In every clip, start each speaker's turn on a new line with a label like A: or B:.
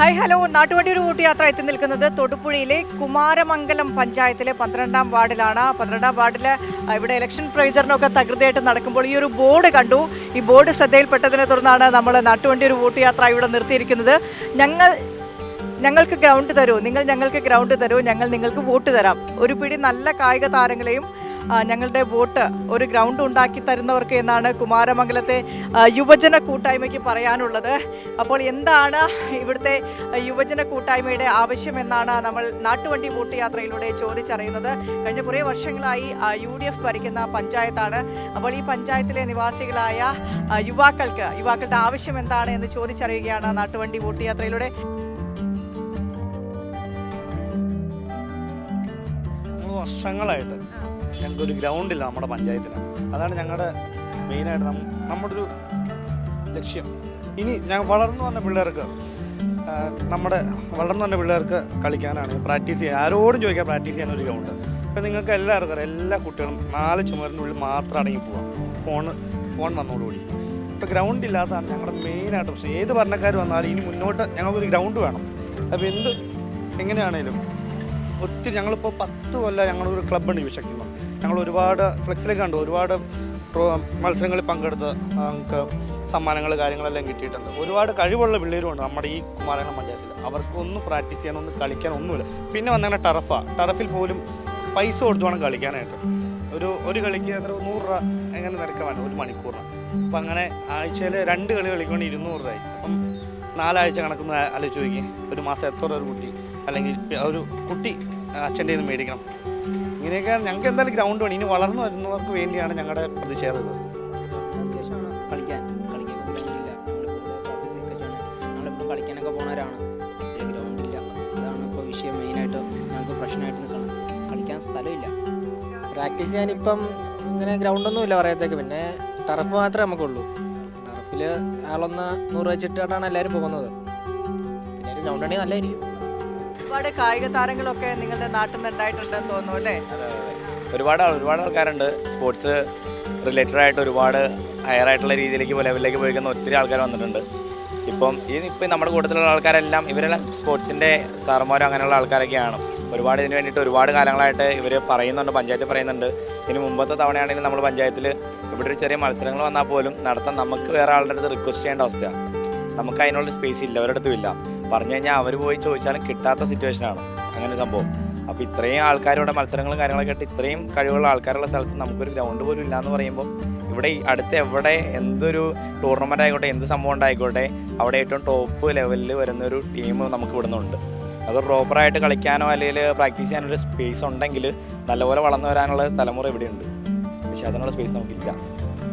A: Hi hello. നാട്ടുവണ്ടി ഒരു കൂട്ടുയാത്ര എത്തി നിൽക്കുന്നത് തൊടുപുഴയിലെ കുമാരമംഗലം പഞ്ചായത്തിലെ പന്ത്രണ്ടാം വാർഡിലാണ്. പന്ത്രണ്ടാം വാർഡിൽ ഇവിടെ ഇലക്ഷൻ പ്രചരണമൊക്കെ തകൃതിയായിട്ട് നടക്കുമ്പോൾ ഈ ഒരു ബോർഡ് കണ്ടു. ഈ ബോർഡ് ശ്രദ്ധയിൽപ്പെട്ടതിനെ തുടർന്നാണ് നമ്മൾ നാട്ടുവണ്ടി ഒരു കൂട്ടുയാത്ര ഇവിടെ നിർത്തിയിരിക്കുന്നത്. ഞങ്ങൾ ഞങ്ങൾക്ക് ഗ്രൗണ്ട് തരൂ. നിങ്ങൾ ഞങ്ങൾക്ക് ഗ്രൗണ്ട് തരൂ. ഞങ്ങൾ നിങ്ങൾക്ക് വോട്ട് തരാം. ഒരു പിടി നല്ല കായിക താരങ്ങളെയും ഞങ്ങളുടെ വോട്ട് ഒരു ഗ്രൗണ്ട് ഉണ്ടാക്കി തരുന്നവർക്ക് എന്നാണ് കുമാരമംഗലത്തെ യുവജന കൂട്ടായ്മയ്ക്ക് പറയാനുള്ളത്. അപ്പോൾ എന്താണ് ഇവിടുത്തെ യുവജന കൂട്ടായ്മയുടെ ആവശ്യം എന്നാണ് നമ്മൾ നാട്ടുവണ്ടി വോട്ട് യാത്രയിലൂടെ ചോദിച്ചറിയുന്നത്. കഴിഞ്ഞ കുറേ വർഷങ്ങളായി യു ഡി എഫ് ഭരിക്കുന്ന പഞ്ചായത്താണ്. അപ്പോൾ ഈ പഞ്ചായത്തിലെ നിവാസികളായ യുവാക്കൾക്ക് യുവാക്കളുടെ ആവശ്യം എന്താണ് എന്ന് ചോദിച്ചറിയുകയാണ് നാട്ടുവണ്ടി വോട്ട് യാത്രയിലൂടെ.
B: വർഷങ്ങളായിട്ട് ഞങ്ങൾക്കൊരു ഗ്രൗണ്ടില്ല നമ്മുടെ പഞ്ചായത്തിന്. അതാണ് ഞങ്ങളുടെ മെയിനായിട്ട് നമ്മുടെ ഒരു ലക്ഷ്യം. ഇനി ഞാൻ വളർന്നു വന്ന പിള്ളേർക്ക് നമ്മുടെ വളർന്നു വന്ന പിള്ളേർക്ക് കളിക്കാനാണ് പ്രാക്ടീസ് ചെയ്യാൻ ആരോടും ചോദിക്കാൻ പ്രാക്ടീസ് ചെയ്യാൻ ഒരു ഗ്രൗണ്ട്. ഇപ്പം നിങ്ങൾക്ക് എല്ലാവർക്കും അറിയാം എല്ലാ കുട്ടികളും നാല് ചുമരിന്റെ ഉള്ളിൽ മാത്രം അടങ്ങി പോവാം. ഫോൺ ഫോൺ വന്നതോടുകൂടി ഇപ്പോൾ ഗ്രൗണ്ട് ഇല്ലാത്തതാണ് ഞങ്ങളുടെ മെയിനായിട്ട് പ്രശ്നം. ഏത് ഭരണക്കാർ വന്നാലും ഇനി മുന്നോട്ട് ഞങ്ങൾക്കൊരു ഗ്രൗണ്ട് വേണം. അപ്പോൾ എന്ത് എങ്ങനെയാണേലും ഒത്തിരി ഞങ്ങളിപ്പോൾ പത്ത് കൊല്ലം ഞങ്ങളൊരു ക്ലബ്ബുണ്ട് യുവശക്തി. ഞങ്ങൾ ഒരുപാട് ഫ്ലെക്സിലൊക്കെ കണ്ടു. ഒരുപാട് മത്സരങ്ങളിൽ പങ്കെടുത്ത് ഞങ്ങൾക്ക് സമ്മാനങ്ങൾ കാര്യങ്ങളെല്ലാം കിട്ടിയിട്ടുണ്ട്. ഒരുപാട് കഴിവുള്ള പിള്ളേരുമുണ്ട് നമ്മുടെ ഈ കുമാരകം പഞ്ചായത്തിൽ. അവർക്കൊന്നും പ്രാക്ടീസ് കളിക്കാൻ ഒന്നുമില്ല. പിന്നെ വന്നങ്ങനെ ടറഫാണ് ടറഫിൽ പോലും പൈസ കൊടുത്ത് വേണം കളിക്കാനായിട്ട്. ഒരു ഒരു കളിക്ക് എത്ര? നൂറ് രൂപ എങ്ങനെ നിരക്കാൻ വേണം ഒരു മണിക്കൂറിന്. അപ്പം അങ്ങനെ ആഴ്ചയിൽ രണ്ട് കളി കളിക്കുവാണെങ്കിൽ ഇരുന്നൂറ് രൂപയായി. അപ്പം നാലാഴ്ച കണക്കുന്ന ആലോചിച്ച് നോക്കി ഒരു മാസം എത്ര ഒരു കുട്ടി അല്ലെങ്കിൽ ഒരു കുട്ടി അച്ഛന്റെ നിന്ന് മേടിക്കണം. ഇങ്ങനെയൊക്കെ ഞങ്ങൾക്ക് എന്തായാലും ഗ്രൗണ്ട് വേണം. ഇനി വളർന്നു വരുന്നവർക്ക് വേണ്ടിയാണ് ഞങ്ങളുടെ പ്രതിഷേധം ഇത്.
C: കളിക്കാൻ. കളിക്കാൻ ഗ്രൗണ്ടില്ല നമ്മളിപ്പോഴും കളിക്കാനൊക്കെ പോണവരാണ്. ഗ്രൗണ്ട് ഇല്ല. അതാണ് ഇപ്പോൾ വിഷയം മെയിനായിട്ട് ഞങ്ങൾക്ക് പ്രശ്നമായിട്ട് നിൽക്കണം കളിക്കാൻ സ്ഥലമില്ല
D: പ്രാക്ടീസ് ചെയ്യാനിപ്പം ഇങ്ങനെ ഗ്രൗണ്ടൊന്നും ഇല്ല പറയത്തേക്ക്. പിന്നെ ടർഫ് മാത്രമേ നമുക്കുള്ളൂ. ടർഫിൽ ആളൊന്ന് നൂറ് വെച്ചിട്ടാണ് എല്ലാവരും പോകുന്നത്. പിന്നെ ഒരു ഗ്രൗണ്ട് ആണെങ്കിൽ നല്ലതായിരിക്കും.
A: ഒരുപാട് കായിക താരങ്ങളൊക്കെ നിങ്ങളുടെ നാട്ടിൽ നിന്ന് ഉണ്ടായിട്ടുണ്ടെന്ന് തോന്നുന്നു അല്ലേ?
E: ഒരുപാട് ആൾ ഒരുപാട് ആൾക്കാരുണ്ട്. സ്പോർട്സ് റിലേറ്റഡ് ആയിട്ട് ഒരുപാട് ഹയർ ആയിട്ടുള്ള രീതിയിലേക്ക് ലെവലിലേക്ക് പോയിക്കുന്ന ഒത്തിരി ആൾക്കാർ വന്നിട്ടുണ്ട്. ഇപ്പം ഈ ഇപ്പം നമ്മുടെ കൂട്ടത്തിലുള്ള ആൾക്കാരെല്ലാം ഇവരെല്ലാം സ്പോർട്സിന്റെ സാറന്മാരും അങ്ങനെയുള്ള ആൾക്കാരൊക്കെയാണ്. ഒരുപാട് ഇതിന് വേണ്ടിയിട്ട് ഒരുപാട് കാലങ്ങളായിട്ട് ഇവർ പറയുന്നുണ്ട് പഞ്ചായത്ത് പറയുന്നുണ്ട്. ഇതിന് മുമ്പത്തെ തവണയാണെങ്കിലും നമ്മൾ പഞ്ചായത്തിൽ ഇവിടെ ഒരു ചെറിയ മത്സരങ്ങൾ വന്നാൽ പോലും നടത്താൻ നമുക്ക് വേറെ ആളുടെ അടുത്ത് റിക്വസ്റ്റ് ചെയ്യേണ്ട അവസ്ഥയാണ് നമുക്ക് അതിനുള്ള സ്പേസ് ഇല്ല അവരുടെ അടുത്തും ഇല്ല. പറഞ്ഞു കഴിഞ്ഞാൽ അവർ പോയി ചോദിച്ചാലും കിട്ടാത്ത സിറ്റുവേഷനാണ് അങ്ങനെ സംഭവം. അപ്പോൾ ഇത്രയും ആൾക്കാരുടെ മത്സരങ്ങളും കാര്യങ്ങളൊക്കെ ആയിട്ട് ഇത്രയും കഴിവുള്ള ആൾക്കാരുള്ള സ്ഥലത്ത് നമുക്കൊരു ഗ്രൗണ്ട് പോലും ഇല്ല എന്ന് പറയുമ്പോൾ ഇവിടെ അടുത്ത് എവിടെ എന്തൊരു ടൂർണമെന്റ് ആയിക്കോട്ടെ എന്ത് സംഭവം ഉണ്ടായിക്കോട്ടെ അവിടെ ഏറ്റവും ടോപ്പ് ലെവലിൽ വരുന്ന ഒരു ടീം നമുക്ക് ഇവിടുന്നുണ്ട് അത് പ്രോപ്പറായിട്ട് കളിക്കാനോ അല്ലെങ്കിൽ പ്രാക്ടീസ് ചെയ്യാനോ ഒരു സ്പേസ് ഉണ്ടെങ്കിൽ നല്ലപോലെ വളർന്നു വരാനുള്ള തലമുറ ഇവിടെയുണ്ട് പക്ഷെ അതിനുള്ള സ്പേസ് നമുക്കില്ല.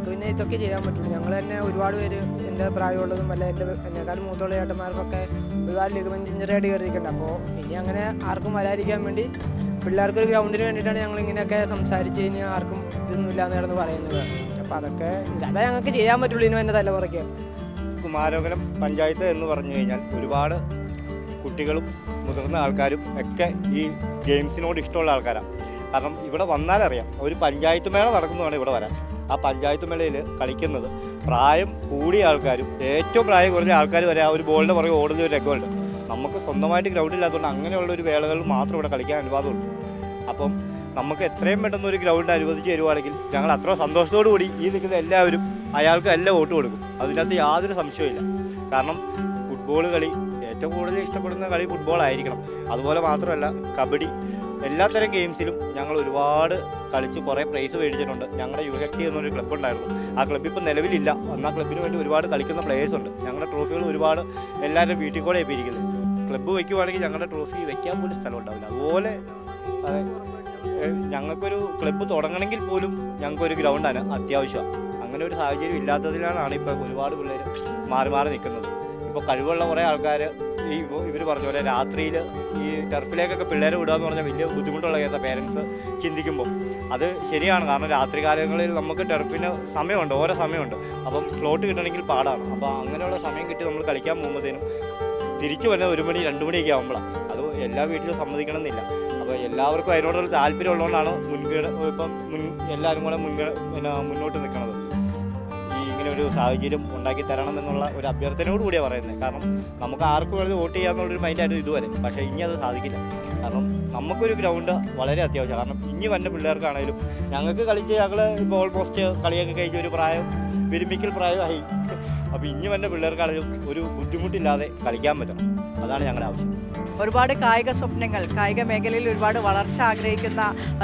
F: പിന്നെ ഇതൊക്കെ ചെയ്യാൻ പറ്റുള്ളൂ. ഞങ്ങൾ തന്നെ ഒരുപാട് പേര് എന്റെ പ്രായമുള്ളതും അല്ല എന്റെ എന്നെക്കാൾ മൂത്തുള്ള ചേട്ടന്മാർക്കൊക്കെ ലിഗമെന്റ് ഇഞ്ചറി ആയിട്ട് കയറിയിരിക്കുന്നുണ്ട് അപ്പോൾ ഇനി അങ്ങനെ ആർക്കും വരാതിരിക്കാൻ വേണ്ടി പിള്ളേർക്ക് ഒരു ഗ്രൗണ്ടിന് വേണ്ടിയിട്ടാണ് ഞങ്ങൾ ഇങ്ങനെയൊക്കെ സംസാരിച്ച് കഴിഞ്ഞാൽ ആർക്കും ഇതൊന്നുമില്ല എന്ന് കിടന്ന് പറയുന്നത്. അപ്പോൾ അതൊക്കെ അതാ ഞങ്ങൾക്ക് ചെയ്യാൻ പറ്റുള്ളൂ ഇനി എന്റെ തലമുറയ്ക്ക്.
B: കുമാരകലം പഞ്ചായത്ത് എന്ന് പറഞ്ഞു കഴിഞ്ഞാൽ ഒരുപാട് കുട്ടികളും മുതിർന്ന ആൾക്കാരും ഒക്കെ ഈ ഗെയിംസിനോട് ഇഷ്ടമുള്ള ആൾക്കാരാണ് കാരണം ഇവിടെ വന്നാലറിയാം ഒരു പഞ്ചായത്ത് മേള നടക്കുന്നതാണ് ഇവിടെ വരാൻ. ആ പഞ്ചായത്ത് മേളയിൽ കളിക്കുന്നത്. പ്രായം കൂടിയ ആൾക്കാരും ഏറ്റവും പ്രായം കുറഞ്ഞ ആൾക്കാർ വരെ ആ ഒരു ബോളിന്റെ പുറകെ ഓടുന്ന ഒരു രംഗമുണ്ട്. നമുക്ക് സ്വന്തമായിട്ട് ഗ്രൗണ്ട് ഇല്ലാത്തതുകൊണ്ട് അങ്ങനെയുള്ള ഒരു വേളകൾ മാത്രം ഇവിടെ കളിക്കാൻ അനുവാദമുള്ളൂ. അപ്പം നമുക്ക് എത്രയും പെട്ടെന്ന് ഒരു ഗ്രൗണ്ട് അനുവദിച്ച് തരുവാണെങ്കിൽ ഞങ്ങൾ അത്ര സന്തോഷത്തോടു കൂടി ഈ നിൽക്കുന്ന എല്ലാവരും അയാൾക്ക് എല്ലാം വോട്ട് കൊടുക്കും. അതിനകത്ത് യാതൊരു സംശയമില്ല കാരണം ഫുട്ബോൾ കളി ഏറ്റവും കൂടുതൽ ഇഷ്ടപ്പെടുന്ന കളി ഫുട്ബോൾ ആയിരിക്കണം. അതുപോലെ മാത്രമല്ല കബഡി എല്ലാത്തരം ഗെയിംസിലും ഞങ്ങൾ ഒരുപാട് കളിച്ച് കുറേ പ്രൈസ് മേടിച്ചിട്ടുണ്ട്. ഞങ്ങളുടെ യു ഹെക്ടി എന്നൊരു ക്ലബ്ബ് ഉണ്ടായിരുന്നു. ആ ക്ലബ്ബ് ഇപ്പോൾ നിലവിലില്ല. ആ ക്ലബ്ബിന് വേണ്ടി ഒരുപാട് കളിക്കുന്ന പ്ലേയേഴ്സ് ഉണ്ട്. ഞങ്ങളുടെ ട്രോഫികൾ ഒരുപാട് എല്ലാവരും വീട്ടിൽ കൂടെ ഏൽപ്പിയിരിക്കുന്നത് ക്ലബ്ബ് വയ്ക്കുവാണെങ്കിൽ ഞങ്ങളുടെ ട്രോഫി വെക്കാൻ പോലും സ്ഥലം ഉണ്ടാവില്ല. അതുപോലെ അതെ, ഞങ്ങൾക്കൊരു ക്ലബ്ബ് തുടങ്ങണമെങ്കിൽ പോലും ഞങ്ങൾക്കൊരു ഗ്രൗണ്ടാണ് അത്യാവശ്യം. അങ്ങനെ ഒരു സാഹചര്യം ഇല്ലാത്തതിലാണ് ഇപ്പോൾ ഒരുപാട് പിള്ളേർ മാറി മാറി നിൽക്കുന്നത്. ഇപ്പോൾ കഴിവുള്ള കുറേ ആൾക്കാർ ഈ ഇവർ പറഞ്ഞ പോലെ രാത്രിയിൽ ഈ ടർഫിലേക്കൊക്കെ പിള്ളേരെ വിടുക എന്ന് പറഞ്ഞാൽ വലിയ ബുദ്ധിമുട്ടുള്ള കേസാണ് പേരൻസ് ചിന്തിക്കുമ്പോൾ അത് ശരിയാണ്. കാരണം രാത്രി കാലങ്ങളിൽ നമുക്ക് ടർഫിന് സമയമുണ്ട് ഓരോ സമയമുണ്ട്. അപ്പം സ്ലോട്ട് കിട്ടണമെങ്കിൽ പാടാണ്. അപ്പോൾ അങ്ങനെയുള്ള സമയം കിട്ടി നമ്മൾ കളിക്കാൻ പോകുമ്പോഴത്തേനും തിരിച്ചു വരുന്നത് ഒരു മണി രണ്ട് മണിയൊക്കെ ആകുമ്പോഴാണ് അത് എല്ലാ വീട്ടിലും സമ്മതിക്കണം എന്നില്ല അപ്പോൾ എല്ലാവർക്കും അതിനോടൊരു താല്പര്യം ഉള്ളതുകൊണ്ടാണ് മുൻഗണന ഇപ്പം മുൻ എല്ലാവരും കൂടെ മുൻഗണന പിന്നെ മുന്നോട്ട് നിൽക്കുന്നത് ഒരു സാഹചര്യം ഉണ്ടാക്കി തരണം എന്നുള്ള ഒരു അഭ്യർത്ഥനയോട് കൂടിയാണ് പറയുന്നത് കാരണം നമുക്ക് ആർക്കും വേണമെങ്കിൽ വോട്ട് ചെയ്യാമെന്നുള്ളൊരു മൈൻഡായിരുന്നു ഇതുവരെ. പക്ഷേ ഇനി അത് സാധിക്കില്ല. കാരണം നമുക്കൊരു ഗ്രൗണ്ട് വളരെ അത്യാവശ്യം കാരണം ഇനി വന്ന പിള്ളേർക്കാണെങ്കിലും ഞങ്ങൾക്ക് കളിച്ച് ഞങ്ങൾ ഇപ്പോൾ ഓൾമോസ്റ്റ് കളിയൊക്കെ കഴിഞ്ഞ ഒരു പ്രായം വിരുമിക്കൽ പ്രായമായി. അപ്പോൾ ഇനി വന്ന പിള്ളേർക്കാണെങ്കിലും ഒരു ബുദ്ധിമുട്ടില്ലാതെ കളിക്കാൻ പറ്റണം. അതാണ് ഞങ്ങളുടെ ആവശ്യം.
A: ഒരുപാട് കായിക സ്വപ്നങ്ങൾ കായിക മേഖലയിൽ ഒരുപാട് വളർച്ച ആഗ്രഹിക്കുന്ന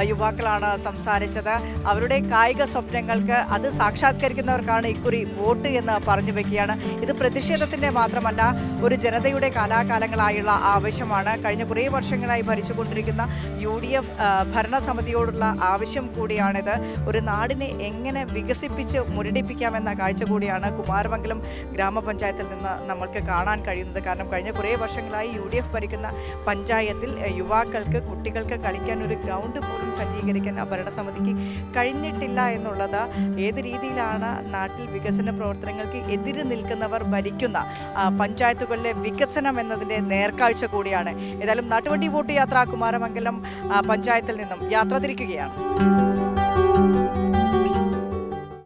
A: യുവാക്കളാണ് സംസാരിച്ചത്. അവരുടെ കായിക സ്വപ്നങ്ങൾക്ക് അത് സാക്ഷാത്കരിക്കുന്നവർക്കാണ് ഇക്കുറി വോട്ട് എന്ന് പറഞ്ഞു വെക്കുകയാണ്. ഇത് പ്രതിഷേധത്തിന്റെ മാത്രമല്ല ഒരു ജനതയുടെ കാലാകാലങ്ങളായുള്ള ആവശ്യമാണ്. കഴിഞ്ഞ കുറേ വർഷങ്ങളായി ഭരിച്ചുകൊണ്ടിരിക്കുന്ന യു ഡി എഫ് ഭരണസമിതിയോടുള്ള ആവശ്യം കൂടിയാണിത്. ഒരു നാടിനെ എങ്ങനെ വികസിപ്പിച്ച് മുരടിപ്പിക്കാമെന്ന കാഴ്ച കൂടിയാണ് കുമാരമംഗലം ഗ്രാമപഞ്ചായത്തിൽ നിന്ന് നമ്മൾക്ക് കാണാൻ കഴിയുന്നത്. കാരണം കഴിഞ്ഞ കുറേ വർഷങ്ങളായി യു ഡി എഫ് ഭരിക്കുന്ന പഞ്ചായത്തിൽ യുവാക്കൾക്ക് കുട്ടികൾക്ക് കളിക്കാൻ ഒരു ഗ്രൗണ്ട് പോലും സജ്ജീകരിക്കാൻ ഭരണസമിതിക്ക് കഴിഞ്ഞിട്ടില്ല എന്നുള്ളത് ഏത് രീതിയിലാണ് നാട്ടിൽ വികസന പ്രവർത്തനങ്ങൾക്ക് എതിര് നിൽക്കുന്നവർ ഭരിക്കുന്ന പഞ്ചായത്തുകളിലെ വികസനം എന്നതിന്റെ നേർക്കാഴ്ച കൂടിയാണ്. ഏതായാലും നാട്ടുവണ്ടി വോട്ട് യാത്ര കുമാരമംഗലം പഞ്ചായത്തിൽ നിന്നും യാത്ര തിരിക്കുകയാണ്.